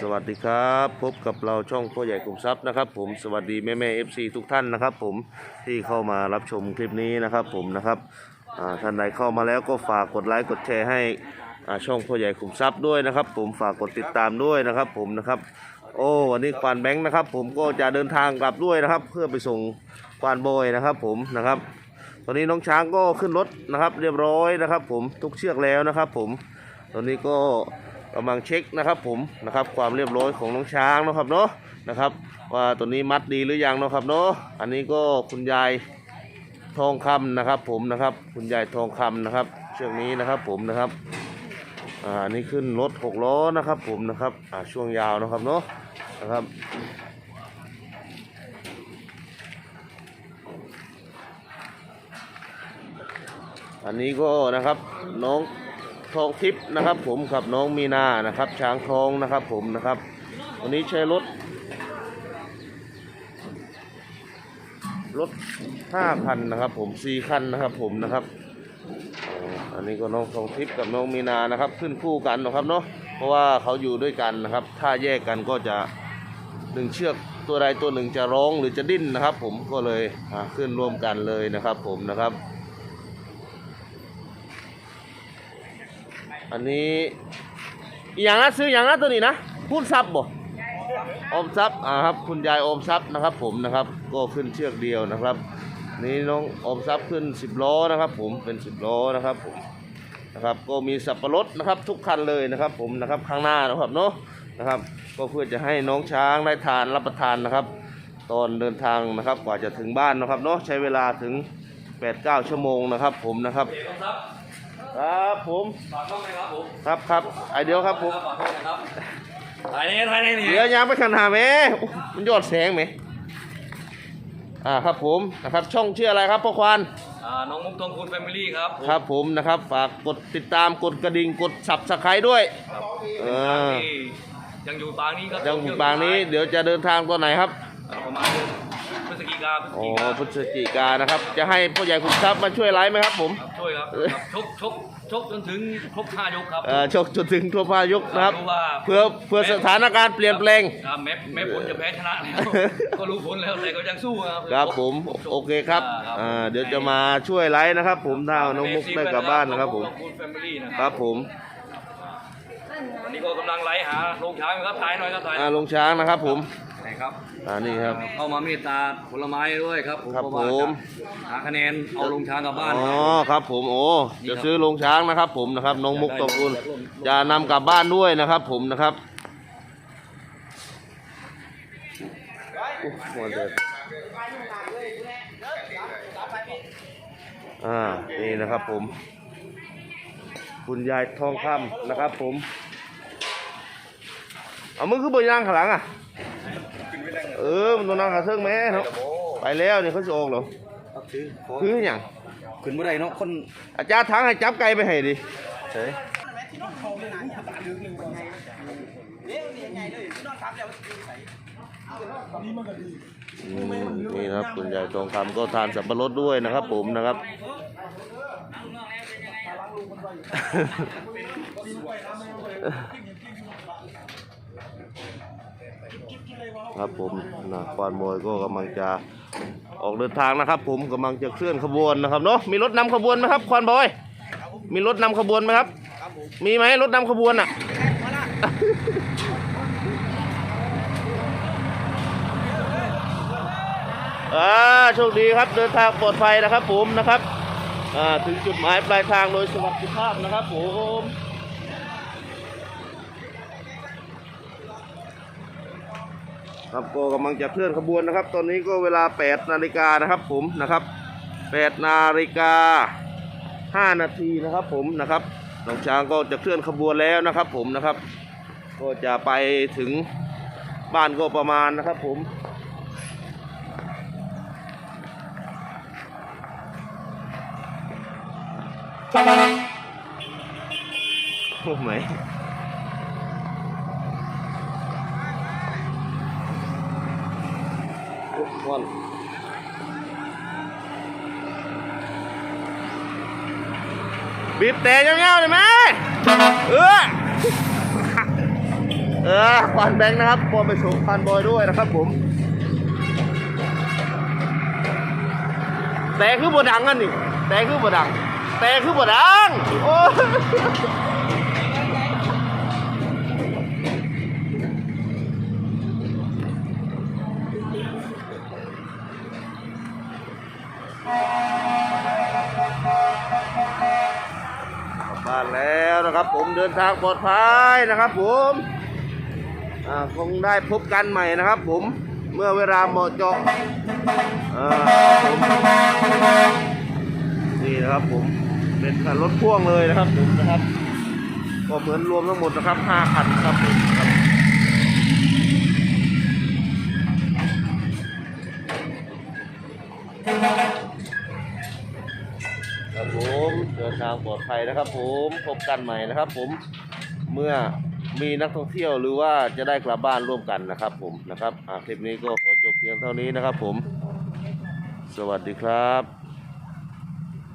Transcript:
สวัสดีครับ พบกับเราช่องพ่อใหญ่กลุ่มทรัพย์นะครับ ผมสวัสดีแม่แม่เอฟซีทุกท่านนะครับ ผมที่เข้ามารับชมคลิปนี้นะครับ ผมนะครับอ่าท่านใดเข้ามาแล้วก็ฝากกดไลค์กดแชร์ให้ช่องพ่อใหญ่กลุ่มทรัพย์ด้วยนะครับ ผมฝากกดติดตามด้วยนะครับ ผมนะครับ โอ้วันนี้ควานแบงค์นะครับ ผมก็จะเดินทางกลับด้วยนะครับ เพื่อไปส่งควานโบอยนะครับ ผมนะครับ ตอนนี้น้องช้างก็ขึ้นรถนะครับ เรียบร้อยนะครับ ผมทุกเชือกแล้วนะครับ ผมตอนนี้ก็ กำลังเช็คนะครับผมนะครับความเรียบร้อยของน้องช้างนะครับเนาะนะครับว่าตัวนี้มัดดีหรือยังนะครับเนาะอันนี้ก็คุณยายทองคำนะครับ ผมนะครับคุณยายทองคำนะครับ เชือกนี้นะครับผมนะครับอ่านี้ขึ้นรถหกล้อนะครับ ผมนะครับอ่าช่วงยาวนะครับเนาะนะครับอันนี้ก็นะครับน้อง ทองทิพย์นะครับ ผมกับน้องมีนานะครับ ช้างทองนะครับ ผมนะครับ วันนี้ใช้รถรถห้าคันนะครับผมสี่คันนะครับ ผมนะครับอันนี้ก็น้องทองทิพย์กับน้องมีนานะครับ ขึ้นคู่กันนะครับเนาะเพราะว่าเขาอยู่ด้วยกันนะครับ ถ้าแยกกันก็จะหนึ่งเชือกตัวใดตัวหนึ่งจะร้องหรือจะดิ้นนะครับ ผมก็เลยขึ้นร่วมกันเลยนะครับ ผมนะครับ อันนี้อย่างนะซื้ออย่างนะตัวนี้นะพูดซับบ่อมทรัพย์อ่าครับคุณยายอมทรัพย์นะครับ ผมนะครับ ก็ขึ้นเชือกเดียวนะครับ นี่น้องอมทรัพย์ขึ้นสิบล้อนะครับ ผมเป็นสิบล้อนะครับผมนะครับ ก็มีสับปะรดนะครับ ทุกคันเลยนะครับ ผมนะครับข้างหน้านะครับเนาะนะครับ ก็เพื่อจะให้น้องช้างได้ทานรับประทานนะครับ ตอนเดินทางนะครับกว่าจะถึงบ้านนะครับเนาะใช้เวลาถึง8-9ชั่วโมงนะครับ ผมนะครับ ครับครับผมฝากช่องไหมครับผมครับครับไอเดียวครับผมฝากช่องนะครับถ่ายนี่ถ่ายนี่นี่เดี๋ยวยางไปขันหาแม่มันยอดแสงไหมอ่าครับผมนะครับช่องชื่ออะไรครับพ่อควานอ่าน้องมุกทองคุณแฟมิลี่ครับครับผมนะครับฝากกดติดตามกดกระดิ่งกดสับสไครด้วยครับเอเป็นอทางที่ยังอยู่ปางนี้ครับจังหวัดบางนี้ เดี๋ยวจะเดินทางตัวไหนครับอ่าประมาณเดือนพฤศจิ กาพฤศอ๋อจิกาพฤศจิกานะครับ จะให้พ่อใหญ่คุณทรัพย์มาช่วยไลฟ์ไหมครับผมครับช่วยครับครับชกชกชกจนถึงครบห้ายกครับเอ่อชกจนถึงทั่วพายกนะครับรู้ว่าเพื่อเพื่อสถานการณ์เปลี่ยนแปลงครับแม้แม้ผลจะแพ้ชนะแล้วก็รู้ผลแล้วแต่ก็ยังสู้ครับ ครับผมโอเคครับาอ่าเดี๋ยวจะมาช่วยไลฟ์นะครับ ผมถ้าเอาน้องมุกได้กลับบ้านนะครับ ผม ขอบคุณแฟมิลี่นะคครัรับบผมวันนี้ก็กำลังไล่หาโรงช้างอยู่ครับถ่ายหน่อยครับถ่ายอ่าลงช้างนะครับผมไหน ครับอ่านี่ครับ เข้ามาเมตตาผลไม้ด้วยครับผมครับเพาะว่าผม จะหาคะแนนเอาลงช้างกลับบ้านอ๋อครับผมโอ้จะซื้อลงช้างนะครับ ผมนะครับน้องมุกตองคุณจะนำกลับบ้านด้วยนะครับ ผมนะครับอุ๊ยหัวเดือดอ่านี่นะครับผม คุณยายทองคำนะครับ ผมเอามึงคือบนยางข้างหลังอะ เออมันตัวนั่งขาเซิงแม่เนาะไปแล้วนี่เขาจะออกเหรอครับถือขอคืออย่างขึ้นบ่ได้เนาะคนอาจารย์ทั้งให้จับไก่ไปให้ดิเฉยอืมนี่นะครับคุณยายทองคำก็ทานสับปะรดด้วยนะครับ ผมนะครับ ครับ ผมนะควานมวยก็กำลังจะออกเดินทางนะครับ ผมกำลังจะเคลื่อนขบวนนะครับเนาะมีรถนำขบวนไหมครับควานบอย มีรถนำขบวนไหมครับ มีไหมรถนำขบวนอะ อ่าโชคดีครับเดินทางปลอดภัยนะครับผมนะครับอ่าถึงจุดหมายปลายทางโดยสวัสดิภาพนะครับผม ครับก็กำลังจะเคลื่อนขบวนนะครับ ตอนนี้ก็เวลา 8 นาฬิกานะครับผมนะครับ 8 นาฬิกา 5 นาทีนะครับผมนะครับน้องช้างก็จะเคลื่อนขบวนแล้วนะครับ ผมนะครับ ก็จะไปถึงบ้านก็ประมาณนะครับผมโอ้ไม่ วันบีบแต่ยาวๆเลยไหมเออเออควานแบงค์นะครับบอลไปส่งควานบอยด้วยนะครับผมแต่คือบดังอันนี่แต่คือบดังแต่คือบดังโอ้ บ้านแล้วนะครับ ผมเดินทางปลอดภัยนะครับ ผมคงได้พบกันใหม่นะครับ ผมเมื่อเวลาเหมาะเจาะอ่าผมนี่นะครับผมเป็นรถพ่วงเลยนะครับผมนะครับก็เหมือนรวมทั้งหมดนะครับห้าคันครับผมางปลอดภัยนะครับ ผมพบกันใหม่นะครับ ผมเมื่อมีนักท่องเที่ยวหรือว่าจะได้กลับบ้านร่วมกันนะครับ ผมนะครับคลิปนี้ก็ขอจบเพียงเท่านี้นะครับ ผม สวัสดีครับ